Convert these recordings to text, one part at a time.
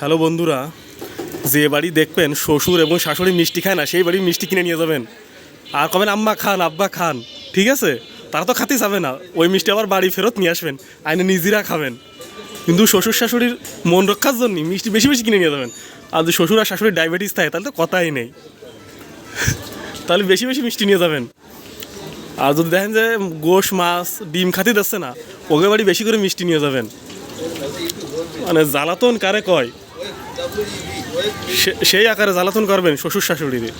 Hello বন্ধুরা, যে বাড়ি দেখবেন শ্বশুর এবং শাশুড়ি মিষ্টি খায় না, সেই বাড়ি মিষ্টি কিনে নিয়ে যাবেন। আর কবেন আম্মা খান, আব্বা খান, ঠিক আছে? তারা তো খাতে যাবে না। ওই মিষ্টি আবার বাড়ি ফেরত নিয়ে আসবেন, আইনে নিজেরা খাবেন। কিন্তু শ্বশুর শাশুড়ির মন রক্ষার জন্য মিষ্টি বেশি বেশি কিনে নিয়ে যাবেন। আর যদি শ্বশুর আর শাশুড়ির ডায়াবেটিস থাকে, তাহলে তো কথাই নেই। তাহলে বেশি বেশি মিষ্টি নিয়ে যাবেন। আর যদি দেখেন যে গোশ, মাছ, ডিম খাতে দিচ্ছে না ওকে বাড়ি বেশি করে মিষ্টি নিয়ে যাবেন। মানে জ্বালাতন কারে কয়? সেই আকারে জ্বালাতন করবেন শ্বশুর শাশুড়িরে।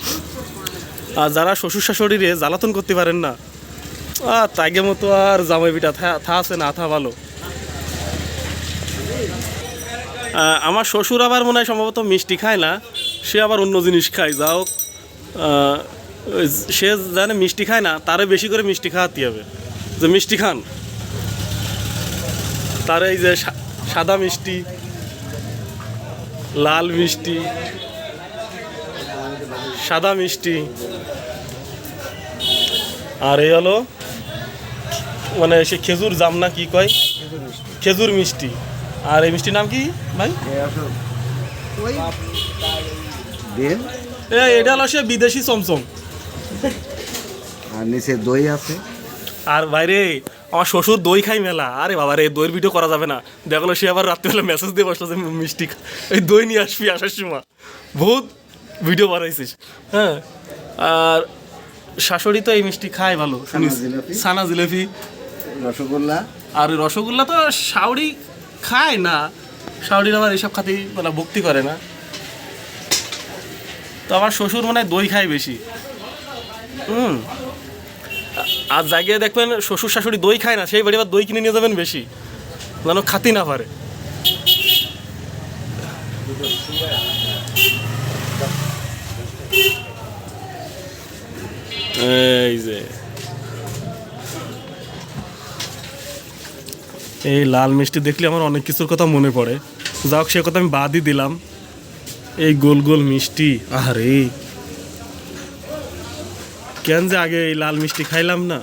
আর যারা শ্বশুর শাশুড়িরে জ্বালাতন করতে পারেন না আর তাগে মতো আর জামাই পিঠা থা আছে না, থা ভালো। আমার শ্বশুর আবার মনে হয় সম্ভবত মিষ্টি খায় না, সে আবার অন্য জিনিস খায়। যা হোক সে জানে মিষ্টি খায় না, তারে বেশি করে মিষ্টি খাওয়াতে হবে। যে মিষ্টি খান, তার এই যে সাদা মিষ্টি লাল মিষ্টি সাদা মিষ্টি। আর এই হলো মানে সে খেজুর জাম না কি কয়? খেজুর মিষ্টি। আর এই মিষ্টির নাম কি ভাই? এটা হলো সে বিদেশি চমচম। আর নিচে দই আছে। আর বাইরে আমার শ্বশুর দই খাই মেলা। আরে বাবা রে দইয়ের ভিডিও করা যাবে না। দেখল সে আবার রাত্রিবেলা মেসেজ দিয়ে বসল যে মিষ্টি এই দই নিয়ে আসবি আসার সময়। বহুত ভিডিও বানাইছিস। হ্যাঁ? আর শাশুড়ি তো এই মিষ্টি খায় ভালো। সানা জিলেপি। রসগোল্লা। আর রসগোল্লা তো শাউরি খায় না। শাউরির আবার এইসব খাতেই মানে ভক্তি করে না। তো আমার শ্বশুর মনে হয় দই খায় বেশি। হুম? আর জায়গায় দেখবেন শ্বশুর শাশুড়ি দই খায় না, সেই বাড়ি আবার দই কিনে নিয়ে যাবেন বেশি। যেন খাতি না পারে। এই যে। এই লাল মিষ্টি দেখলে আমার অনেক কিছুর কথা মনে পড়ে। যাক, সে কথা আমি বাদই দিলাম। এই গোল গোল মিষ্টি আরে কেন যে আগে এই লাল মিষ্টি খাইলাম না?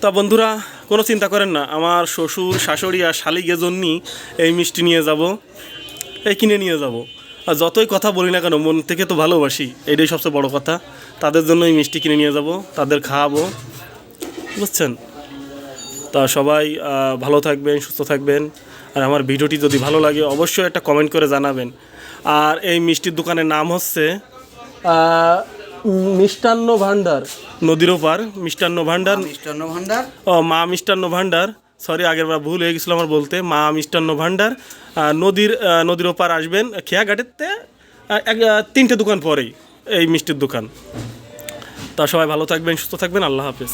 তা বন্ধুরা, কোনো চিন্তা করেন না, আমার শ্বশুর, শাশুড়ি আর শালিগের জন্যই এই মিষ্টি নিয়ে যাব, এই কিনে নিয়ে যাব। আর যতই কথা বলি না কেন, মন থেকে তো ভালোবাসি, এটাই সবচেয়ে বড় কথা। তাদের জন্য এই মিষ্টি কিনে নিয়ে যাব, তাদের খাওয়াবো, বুঝছেন? তা সবাই ভালো থাকবেন, সুস্থ থাকবেন। আর আমার ভিডিওটি যদি ভালো লাগে অবশ্যই একটা কমেন্ট করে জানাবেন। আর এই মিষ্টির দোকানের নাম হচ্ছে মিষ্টান্ন ভাণ্ডার নদীর ওপার মিষ্টান্ন ভাণ্ডার মিষ্টান্ন ভান্ডার। ও মা মিষ্টান্ন ভাণ্ডার সরি আগের বার ভুল হয়ে গেছিল আমার বলতে মা মিষ্টান্ন ভাণ্ডার নদীর নদীর ওপার আসবেন খেয়াঘাটেতে এক তিনটে দোকান পরেই এই মিষ্টির দোকান। তা সবাই ভালো থাকবেন সুস্থ থাকবেন আল্লাহ হাফেজ।